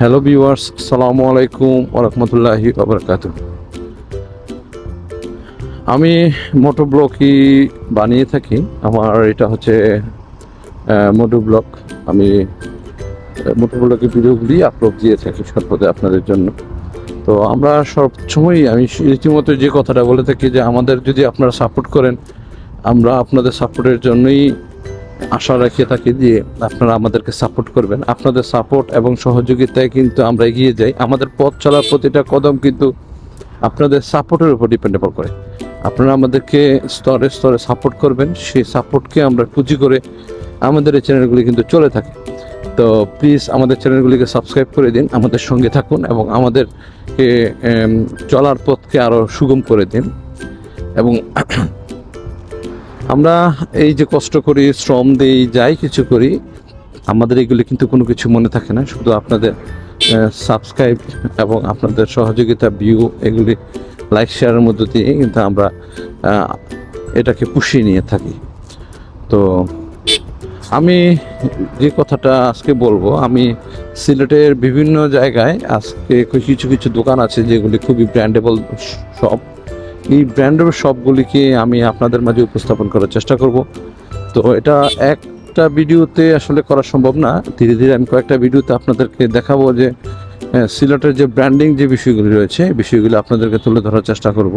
Hello viewers সালামু আলাইকুম ওরহমতুল্লাহি ওবরকাত আমি মোটো ব্লকই বানিয়ে থাকি। আমার এটা হচ্ছে মোটো ব্লক আমি মোটো ব্লগের ভিডিওগুলি আপলোড দিয়ে থাকি সর্বদা আপনাদের জন্য। তো আমরা সবসময়ই আমি রীতিমতো যে কথাটা বলে থাকি যে আমাদের যদি আপনারা সাপোর্ট করেন, আমরা আপনাদের সাপোর্টের জন্যই আশা রাখিয়ে থাকি যে আপনারা আমাদেরকে সাপোর্ট করবেন। আপনাদের সাপোর্ট এবং সহযোগিতায় কিন্তু আমরা এগিয়ে যাই। আমাদের পথ চলার প্রতিটা কদম কিন্তু আপনাদের সাপোর্টের উপর ডিপেন্ডেবল করে। আপনারা আমাদেরকে স্তরে স্তরে সাপোর্ট করবেন। সেই সাপোর্টকে আমরা পুঁজি করে আমাদের এই চ্যানেলগুলি কিন্তু চলে থাকে। তো প্লিজ আমাদের চ্যানেলগুলিকে সাবস্ক্রাইব করে দিন, আমাদের সঙ্গে থাকুন এবং আমাদেরকে চলার পথকে আরও সুগম করে দিন। এবং আমরা এই যে কষ্ট করি, শ্রম দিই যাই, কিছু করি, আমাদের এগুলি কিন্তু কোনো কিছু মনে থাকে না। শুধু আপনাদের সাবস্ক্রাইব এবং আপনাদের সহযোগিতা ভিউ এগুলি লাইক শেয়ারের মধ্য দিয়ে কিন্তু আমরা এটাকে পুষিয়ে নিয়ে থাকি। তো আমি যে কথাটা আজকে বলব, আমি সিলেটের বিভিন্ন জায়গায় আজকে কিছু কিছু দোকান আছে যেগুলি খুবই ব্র্যান্ডেবল শপ এই ব্র্যান্ডের সবগুলিকে আমি আপনাদের মাঝে উপস্থাপন করার চেষ্টা করব। তো এটা একটা ভিডিওতে আসলে করা সম্ভব না। ধীরে ধীরে আমি কয়েকটা ভিডিওতে আপনাদেরকে দেখাবো যে সিলেটের যে ব্র্যান্ডিং যে বিষয়গুলি রয়েছে বিষয়গুলি আপনাদেরকে তুলে ধরার চেষ্টা করব।